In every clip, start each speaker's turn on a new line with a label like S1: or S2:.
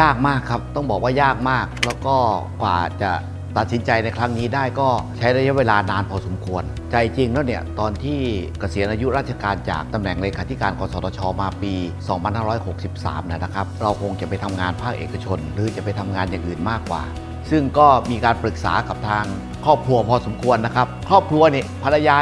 S1: ยากมากครับ ต้องบอกว่ายากมาก แล้วก็กว่าจะตัดสินใจในครั้งนี้ได้ก็ใช้ระยะเวลานานพอสมควร ใจจริงแล้วเนี่ย ตอนที่เกษียณอายุราชการจากตำแหน่งเลขาธิการกสทช มาปี 2563 นะครับ เราคงจะไปทำงานภาคเอกชน หรือจะไปทำงานอย่างอื่นมากกว่า ซึ่งก็มีการปรึกษากับทางครอบครัวพอสมควรนะครับ ครอบครัวเนี่ยภรรยา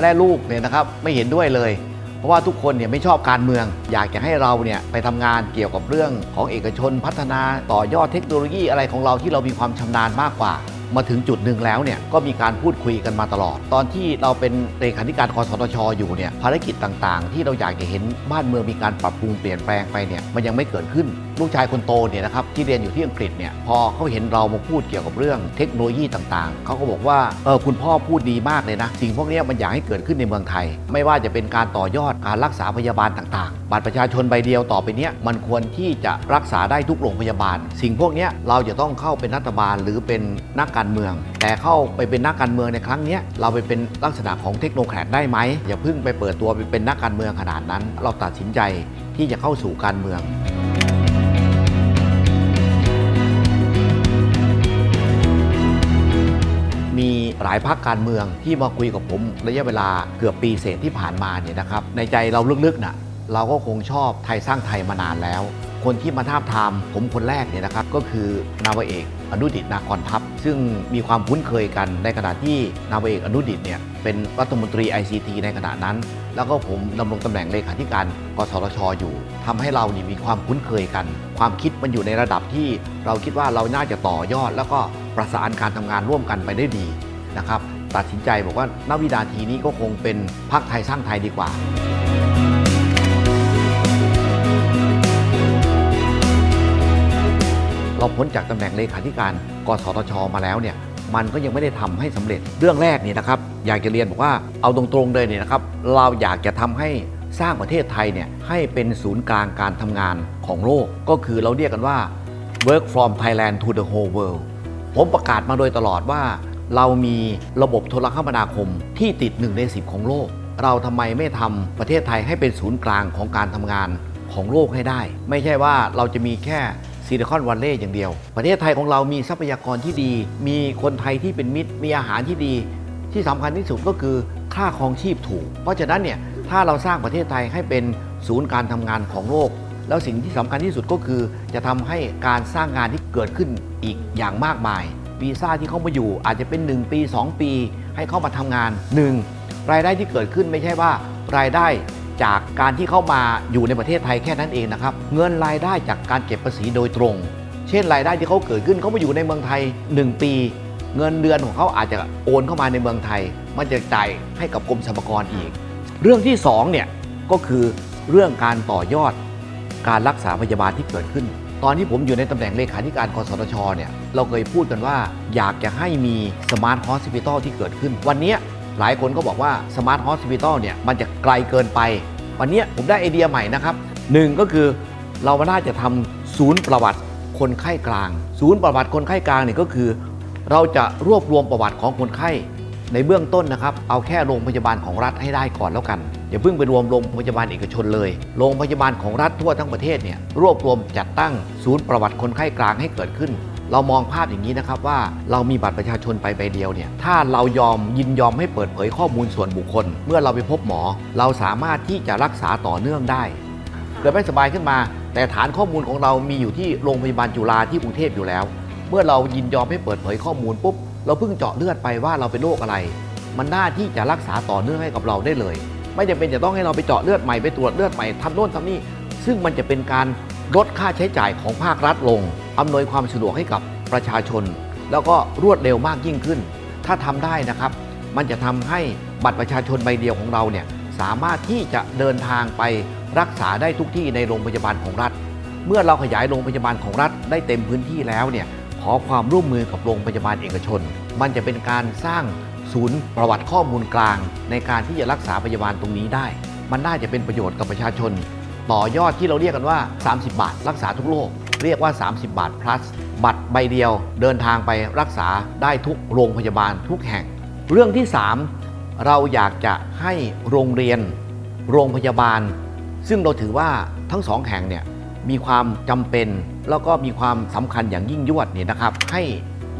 S1: และลูกเนี่ยนะครับไม่เห็นด้วยเลย เพราะว่าทุกคนเนี่ยไม่ชอบการเมือง อยากจะให้เราเนี่ยไปทำงานเกี่ยวกับเรื่องของเอกชนพัฒนาต่อยอดเทคโนโลยีอะไรของเราที่เรามีความชำนาญมากกว่า มาถึงจุดหนึ่งแล้วเนี่ยก็มีการพูดคุยกันมาตลอด ตอนที่เราเป็นเลขาธิการคอสทชอยู่เนี่ยภารกิจต่างๆ ที่เราอยากจะเห็นบ้านเมืองมีการปรับปรุงเปลี่ยนแปลงไปเนี่ยมันยังไม่เกิดขึ้น ลูกชายคนโตเนี่ยนะครับที่เรียนอยู่ที่อังกฤษเนี่ยพอเขาเห็นเรามาพูดเกี่ยวกับเรื่องเทคโนโลยีต่างๆ เขาก็บอกว่าเออคุณพ่อพูดดีมากเลยนะ สิ่งพวกนี้มันอยากให้เกิดขึ้นในเมืองไทย ไม่ว่าจะเป็นการต่อยอดการรักษาพยาบาลต่างๆ บัตรประชาชนใบเดียวต่อไปเนี้ยมันควรที่จะรักษาได้ทุกโรงพยาบาล สิ่งพวกนี้เราจะต้องเข้าเป็นรัฐบาลหรือเป็นนักการเมือง แต่เข้าไปเป็นนักการเมืองในครั้งเนี้ยเราไปเป็นลักษณะของเทคโนแครดได้ไหมอย่าเพิ่งไปเปิดตัวไปเป็นนักการเมืองขนาดนั้น เราตัดสินใจที่จะเข้าสู่การเมือง หลายพักการเมืองที่มาคุยกับผมระยะเวลาเกือบปีเศษที่ผ่านมาเนี่ยนะครับในใจเราลึกๆน่ะเราก็คงชอบไทยสร้างไทยมานานแล้ว คนที่มาท้าบทามผมคนแรกเนี่ยนะครับก็คือนาวเอกอนุดิตนาคอนทัพ ซึ่งมีความคุ้นเคยกันในขณะที่นาวเอกอนุดิตเนี่ยเป็นรัฐมนตรี ICT ในขณะนั้น แล้วก็ผมดำรงตำแหน่งเลขาธิการกสทชอยู่ทำให้เรานี่มีความคุ้นเคยกัน ความคิดมันอยู่ในระดับที่เราคิดว่าเราน่าจะต่อยอด แล้วก็ประสานการทำงานร่วมกันไปได้ดี นะครับตัดสินใจบอกว่าณวินาทีนี้ก็คงเป็นพรรคไทยสร้างไทยดีกว่าเราพ้นจากตำแหน่งเลขาธิการ กสทช มาแล้วเนี่ย มันก็ยังไม่ได้ทำให้สำเร็จ เรื่องแรกนี่นะครับ อยากจะเรียนบอกว่า เอาตรงๆเลยเนี่ยนะครับ เราอยากจะทำให้สร้างประเทศไทยเนี่ยให้เป็นศูนย์กลางการทำงานของโลก ก็คือเราเรียกกันว่า work from Thailand to the whole world ผมประกาศมาโดยตลอดว่า เรามีระบบโทรคมนาคมที่ติดหนึ่งในสิบของโลก เราทำไมไม่ทำประเทศไทยให้เป็นศูนย์กลางของการทำงานของโลกให้ได้ ไม่ใช่ว่าเราจะมีแค่ซิลิคอนวัลเลย์อย่างเดียว ประเทศไทยของเรามีทรัพยากรที่ดี มีคนไทยที่เป็นมิตร มีอาหารที่ดี ที่สำคัญที่สุดก็คือค่าครองชีพถูก เพราะฉะนั้นเนี่ยถ้าเราสร้างประเทศไทยให้เป็นศูนย์การทำงานของโลก แล้วสิ่งที่สำคัญที่สุดก็คือ จะทำให้การสร้างงานที่เกิดขึ้นอีกอย่างมากมาย วีซ่าที่เขามาอยู่อาจจะเป็น 1 ปี 2 ปี ให้เข้ามาทำงาน 1. รายได้ที่เกิดขึ้นไม่ใช่ว่ารายได้จากการที่เข้ามาอยู่ในประเทศไทยแค่นั้นเองนะครับ เงินรายได้จากการเก็บภาษีโดยตรง เช่นรายได้ที่เขาเกิดขึ้นเขามาอยู่ในเมืองไทย 1 ปี เงินเดือนของเขาอาจจะโอนเข้ามาในเมืองไทย มันจะจ่ายให้กับกรมสรรพากรอีก เรื่องที่2เนี่ยก็คือเรื่องการต่อยอดการรักษาพยาบาลที่เกิดขึ้น ตอนที่ผมอยู่ในตำแหน่งเลขาธิการกสทชเนี่ยเราเคยพูดกันว่า อยากจะให้มีสมาร์ทฮอสพิทอลที่เกิดขึ้น วันนี้หลายคนก็บอกว่าสมาร์ทฮอสพิทอลเนี่ยมันจะไกลเกินไป วันนี้ผมได้ไอเดียใหม่นะครับหนึ่งก็คือเราน่าจะทำศูนย์ประวัติคนไข้กลาง ศูนย์ประวัติคนไข้กลางเนี่ยก็คือ เราจะรวบรวมประวัติของคนไข้ ในเบื้องต้นนะครับ เอาแค่โรงพยาบาลของรัฐให้ได้ก่อนแล้วกัน อย่าเพิ่งไปรวมโรงพยาบาลเอกชนเลย โรงพยาบาลของรัฐทั่วทั้งประเทศเนี่ยรวบรวมจัดตั้งศูนย์ประวัติคนไข้กลางให้เกิดขึ้น เรามองภาพอย่างนี้นะครับว่าเรามีบัตรประชาชนไปใบเดียวเนี่ยถ้าเรายอมยินยอมให้เปิดเผยข้อมูลส่วนบุคคล เมื่อเราไปพบหมอ เราสามารถที่จะรักษาต่อเนื่องได้เกิดไม่สบายขึ้นมา แต่ฐานข้อมูลของเรามีอยู่ที่โรงพยาบาลจุฬาที่กรุงเทพอยู่แล้ว เมื่อเรายินยอมให้เปิดเผยข้อมูลปุ๊บ เราเพิ่งเจาะเลือดไปว่าเราเป็นโรคอะไร มันน่าที่จะรักษาต่อเนื่องให้กับเราได้เลย ไม่จำเป็นจะต้องให้เราไปเจาะเลือดใหม่ไปตรวจเลือดใหม่ทำโน่นทำนี่ซึ่งมันจะเป็นการลดค่าใช้จ่ายของภาครัฐลงอำนวยความสะดวกให้กับประชาชน แล้วก็รวดเร็วมากยิ่งขึ้น ถ้าทำได้นะครับ มันจะทำให้บัตรประชาชนใบเดียวของเราเนี่ยสามารถที่จะเดินทางไปรักษาได้ทุกที่ในโรงพยาบาลของรัฐ เมื่อเราขยายโรงพยาบาลของรัฐได้เต็มพื้นที่แล้วเนี่ย อความร่วมมือกับโรงพยาบาลเอกชน มันจะเป็นการสร้างศูนย์ประวัติข้อมูลกลาง ในการที่จะรักษาพยาบาลตรงนี้ได้ มันน่าจะเป็นประโยชน์กับประชาชน ต่อยอดที่เราเรียกกันว่า 30 บาท รักษาทุกโรคเรียกว่า 30 บาท plus บัตรใบเดียวเดินทางไปรักษาได้ทุกโรงพยาบาลทุกแห่ง เรื่องที่ 3 เราอยากจะให้โรงเรียน โรงพยาบาล ซึ่งเราถือว่าทั้งสองแห่งเนี่ยมีความจำเป็น แล้วก็มีความสำคัญอย่างยิ่งยวดเนี่ยนะครับให้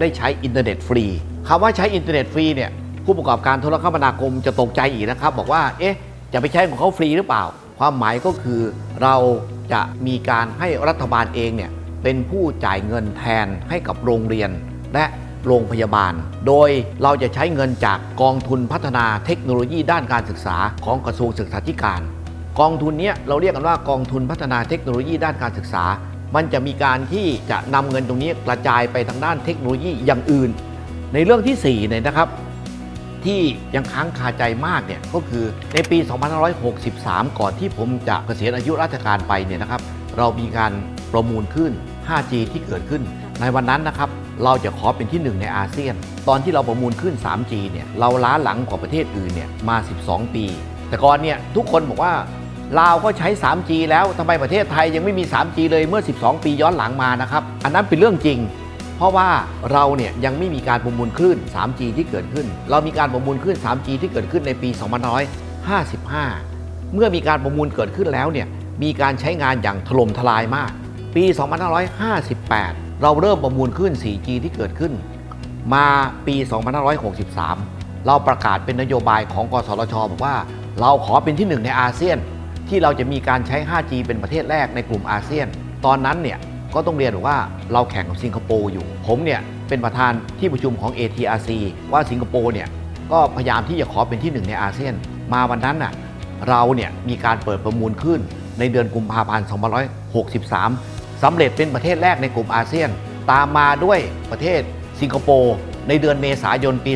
S1: ได้ใช้อินเทอร์เน็ตฟรีคำว่าใช้อินเทอร์เน็ตฟรีเนี่ยผู้ประกอบการโทรคมนาคมจะตกใจอีกนะครับ บอกว่าเอ๊ะจะไปใช้ของเขาฟรีหรือเปล่า ความหมายก็คือเราจะมีการให้รัฐบาลเองเนี่ยเป็นผู้จ่ายเงินแทนให้กับโรงเรียน และโรงพยาบาล โดยเราจะใช้เงินจากกองทุนพัฒนาเทคโนโลยีด้านการศึกษาของกระทรวงศึกษาธิการ กองทุนนี้เราเรียกกันว่ากองทุนพัฒนาเทคโนโลยีด้านการศึกษา มันจะมีการที่จะนำเงินตรงนี้กระจายไปทางด้านเทคโนโลยีอย่างอื่น ในเรื่องที่4เนี่ยนะครับที่ยังค้างคาใจมากเนี่ยก็คือในปี 2563 ก่อนที่ผมจะเกษียณอายุราชการไปเนี่ยนะครับ เรามีการประมูลขึ้น 5G ที่เกิดขึ้น ในวันนั้นนะครับ เราจะขอเป็นที่หนึ่งในอาเซียน ตอนที่เราประมูลขึ้น 3G เนี่ยเราล้าหลังกว่าประเทศอื่นเนี่ยมา 12 ปี แต่ก่อนเนี่ยทุกคนบอกว่า ลาวก็ใช้ 3G แล้วทำไมประเทศไทยยังไม่มี 3G เลยเมื่อ 12 ปีย้อนหลังมานะครับ อันนั้นเป็นเรื่องจริง เพราะว่าเราเนี่ยยังไม่มีการประมูลคลื่น 3G ที่เกิดขึ้น เรามีการประมูลคลื่น 3G ที่เกิดขึ้นในปี 2555 เมื่อมีการประมูลเกิดขึ้นแล้วเนี่ยมีการใช้งานอย่างถล่มทลายมาก ปี 2558 เราเริ่มประมูลคลื่น 4G ที่เกิดขึ้น มาปี 2563 เราประกาศเป็นนโยบายของกสทชบอกว่า เราขอเป็นที่หนึ่งในอาเซียน ที่เราจะมีการใช้ 5G เป็นประเทศแรกในกลุ่มอาเซียน ตอนนั้นเนี่ยก็ต้องเรียนบอกว่าเราแข่งกับสิงคโปร์อยู่ ผมเนี่ยเป็นประธานที่ประชุมของ ATRC ว่าสิงคโปร์เนี่ยก็พยายามที่จะขอเป็นที่หนึ่งในอาเซียน มาวันนั้นน่ะเราเนี่ยมีการเปิดประมูลขึ้นในเดือนกุมภาพันธ์2563 สำเร็จเป็นประเทศแรกในกลุ่มอาเซียน ตามมาด้วยประเทศสิงคโปร์ในเดือนเมษายนปี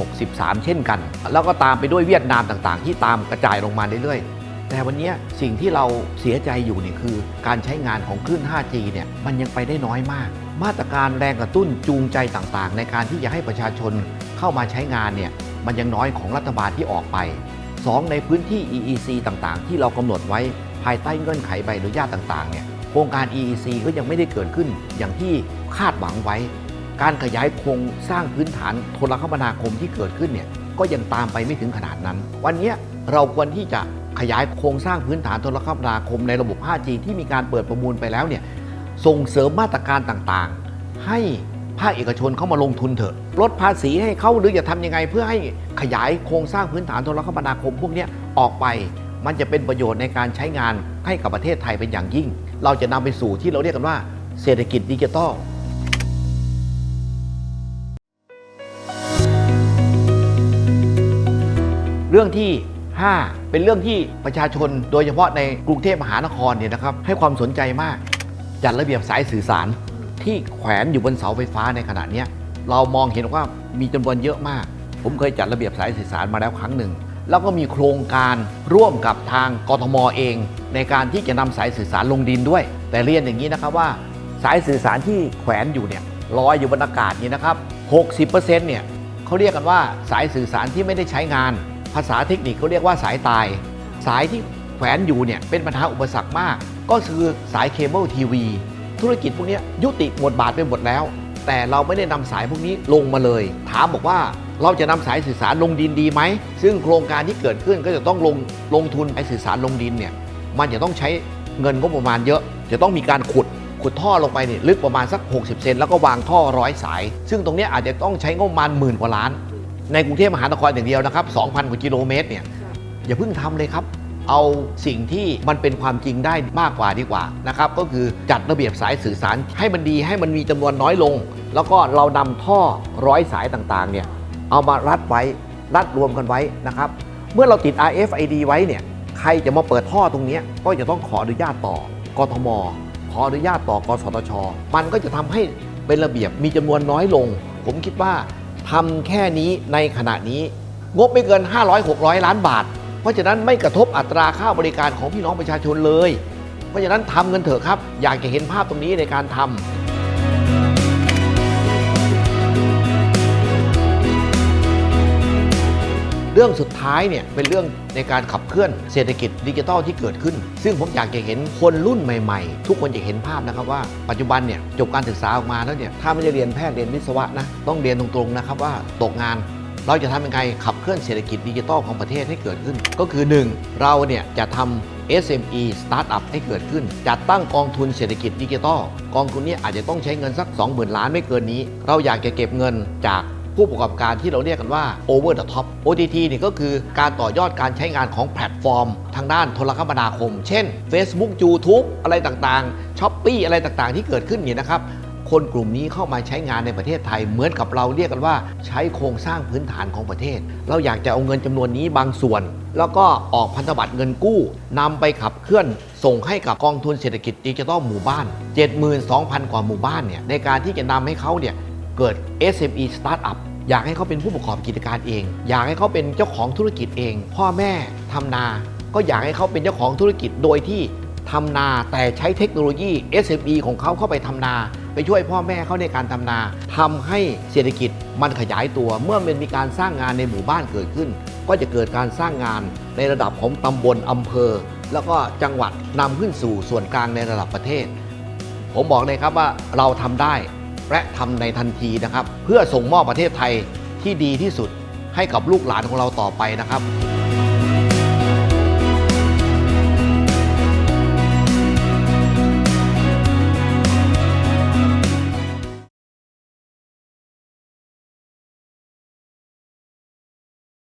S1: 2563 เช่นกัน แล้วก็ตามไปด้วยเวียดนามต่างๆ ที่ตามกระจายลงมาเรื่อยๆ แต่วันนี้สิ่งที่เราเสียใจอยู่เนี่ยคือ การใช้งานของคลื่น 5G เนี่ยมันยังไปได้น้อยมาก มาตรการแรงกระตุ้นจูงใจต่างๆ ในการที่จะให้ประชาชนเข้ามาใช้งานเนี่ยมันยังน้อยของรัฐบาลที่ออกไป 2 ในพื้นที่ EEC ต่างๆ ที่เรากำหนดไว้ภายใต้เงื่อนไขใบอนุญาตต่างๆเนี่ยโครงการ EEC ก็ยังไม่ได้เกิดขึ้นอย่างที่คาดหวังไว้ การขยายโครงสร้างพื้นฐานโทรคมนาคมที่เกิดขึ้นเนี่ยก็ยังตามไปไม่ถึงขนาดนั้น วันนี้เราควรที่จะ ขยายโครงสร้างพื้นฐานโทรคมนาคมในระบบ 5G ที่มีการเปิดประมูลไปแล้วเนี่ยส่งเสริมมาตรการต่างๆ ให้ภาคเอกชนเข้ามาลงทุนเถอะลดภาษีให้เขาหรือจะทำยังไง เพื่อให้ขยายโครงสร้างพื้นฐานโทรคมนาคมพวกนี้ออกไป มันจะเป็นประโยชน์ในการใช้งานให้กับประเทศไทยเป็นอย่างยิ่ง เราจะนำไปสู่ที่เราเรียกกันว่า เศรษฐกิจดิจิทัลเรื่องที่ 5 เป็นเรื่องที่ประชาชนโดยเฉพาะในกรุงเทพมหานครเนี่ยนะครับให้ความสนใจมาก จัดระเบียบสายสื่อสารที่แขวนอยู่บนเสาไฟฟ้าในขณะนี้เรามองเห็นว่ามีจำนวนเยอะมาก ผมเคยจัดระเบียบสายสื่อสารมาแล้วครั้งหนึ่ง แล้วก็มีโครงการร่วมกับทางกทมเอง ในการที่จะนำสายสื่อสารลงดินด้วย แต่เรียนอย่างนี้นะครับว่า สายสื่อสารที่แขวนอยู่เนี่ยลอยอยู่บนอากาศนี่นะครับ 60%เนี่ยเขาเรียกกันว่าสายสื่อสารที่ไม่ได้ใช้งาน ภาษาเทคนิคเขาเรียกว่าสายตาย สายที่แขวนอยู่เนี่ยเป็นปัญหาอุปสรรคมาก ก็คือสายเคเบิลทีวีธุรกิจพวกนี้ยุติบทบาทไปหมดแล้ว แต่เราไม่ได้นำสายพวกนี้ลงมาเลย ถามบอกว่าเราจะนำสายสื่อสารลงดินดีไหม ซึ่งโครงการที่เกิดขึ้นก็จะต้องลงลงทุนไอสื่อสารลงดินเนี่ยมันจะต้องใช้เงินงบประมาณเยอะ จะต้องมีการขุดขุดท่อลงไปเนี่ยลึกประมาณสัก 60 เซนแล้วก็วางท่อร้อยสาย ซึ่งตรงนี้อาจจะต้องใช้งบประมาณหมื่นกว่าล้าน ในกรุงเทพมหานครอย่างเดียวนะครับ 2,000 กว่ากิโลเมตรเนี่ยอย่าเพิ่งทำเลยครับ เอาสิ่งที่มันเป็นความจริงได้มากกว่าดีกว่านะครับ ก็คือจัดระเบียบสายสื่อสารให้มันดีให้มันมีจำนวนน้อยลง แล้วก็เรานำท่อร้อยสายต่างๆเนี่ยเอามารัดไว้รัดรวมกันไว้นะครับ เมื่อเราติด RFID ไว้เนี่ยใครจะมาเปิดท่อตรงเนี้ยก็จะต้องขออนุญาตต่อกทม ขออนุญาตต่อกสทช มันก็จะทำให้เป็นระเบียบมีจำนวนน้อยลง ผมคิดว่า ทำแค่นี้ในขณะนี้ งบไม่เกิน 500-600 ล้านบาท เพราะฉะนั้นไม่กระทบอัตราค่าบริการของพี่น้องประชาชนเลย เพราะฉะนั้นทำเงินเถอะครับ อยากจะเห็นภาพตรงนี้ในการทำ รื่องสุดท้ายเนี่ยเป็นเรื่องในการขับเคลื่อนเศรษฐกิจดิจิทัลที่เกิดขึ้น ซึ่งผมอยากจะเห็นคนรุ่นใหม่ๆ ทุกคนจะเห็นภาพนะครับว่าปัจจุบันเนี่ยจบการศึกษาออกมาแล้วเนี่ยถ้าไม่ได้เรียนแพทย์เรียนวิศวะนะต้องเรียนตรงๆนะครับว่าตกงานเราจะทำยังไงขับเคลื่อนเศรษฐกิจดิจิทัลของประเทศให้เกิดขึ้น ก็คือ 1. เราเนี่ยจะทำ SME Startup ให้เกิดขึ้น จัดตั้งกองทุนเศรษฐกิจดิจิทัลกองทุนนี้อาจจะต้องใช้เงินสัก 20,000 ล้านไม่เกินนี้ เราอยากจะเก็บเงินจาก ผู้ประกอบการที่เราเรียกกันว่า over the top OTT นี่ก็คือการต่อยอดการใช้งานของแพลตฟอร์ม ทางด้านโทรคมนาคม เช่น Facebook YouTube อะไรต่างๆ s h อ p e e อะไรต่างๆ ที่เกิดขึ้นนี่นะครับคนกลุ่มนี้เข้ามาใช้งานในประเทศไทย เหมือนกับเราเรียกกันว่า ใช้โครงสร้างพื้นฐานของประเทศ เราอยากจะเอาเงินจำนวนนี้บางส่วน แล้วก็ออกพันธบัตรเงินกู้นำไปขับเคลื่อน ส่งให้กับกองทุนเศรษฐกิจดิจิทัลหมู่บ้าน 72,000 กว่าหมู่บ้านเนี่ยในการที่จะนำให้เขาเนี่ยเกิด SME Startup อยากให้เขาเป็นผู้ประกอบกิจการเอง อยากให้เขาเป็นเจ้าของธุรกิจเอง พ่อแม่ทำนา ก็อยากให้เขาเป็นเจ้าของธุรกิจโดยที่ทำนาแต่ใช้เทคโนโลยี SME ของเขาเข้าไปทำนา ไปช่วยพ่อแม่เขาในการทำนาทำให้เศรษฐกิจมันขยายตัว เมื่อมันมีการสร้างงานในหมู่บ้านเกิดขึ้น ก็จะเกิดการสร้างงานในระดับของตำบลอำเภอ แล้วก็จังหวัดนำขึ้นสู่ส่วนกลางในระดับประเทศ ผมบอกเลยครับว่าเราทำได้ และทำในทันทีนะครับ เพื่อส่งมอบประเทศไทยที่ดีที่สุดให้กับลูกหลานของเราต่อไปนะครับ